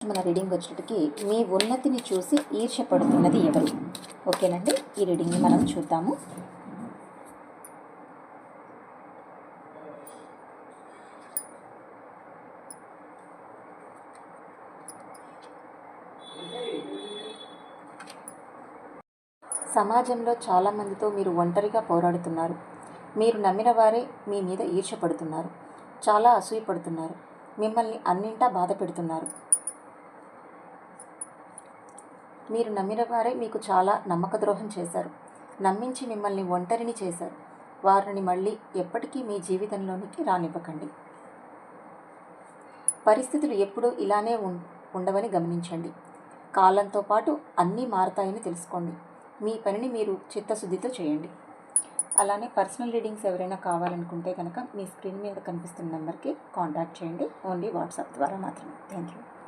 మన రీడింగ్ వచ్చేటికి మీ ఉన్నతిని చూసి ఈర్షపడుతున్నది ఎవరు? ఓకేనండి ఈ రీడింగ్ని మనం చూద్దాము. సమాజంలో చాలామందితో మీరు ఒంటరిగా పోరాడుతున్నారు. మీరు నమ్మిన వారే మీ మీద ఈర్షపడుతున్నారు చాలా అసూయపడుతున్నారు. మిమ్మల్ని అన్నింటా బాధ పెడుతున్నారు. మీరు నమ్మిన వారే మీకు చాలా నమ్మక ద్రోహం చేశారు. నమ్మించి మిమ్మల్ని ఒంటరిని చేశారు. వారిని మళ్ళీ ఎప్పటికీ మీ జీవితంలోనికి రానివ్వకండి. పరిస్థితులు ఎప్పుడూ ఇలానే ఉండవని గమనించండి. కాలంతో పాటు అన్నీ మారతాయని తెలుసుకోండి. మీ పనిని మీరు చిత్తశుద్ధితో చేయండి. అలానే పర్సనల్ రీడింగ్స్ ఎవరైనా కావాలనుకుంటే కనుక మీ స్క్రీన్ మీద కనిపిస్తున్న నెంబర్కి కాంటాక్ట్ చేయండి. ఓన్లీ వాట్సాప్ ద్వారా మాత్రమే. Thank you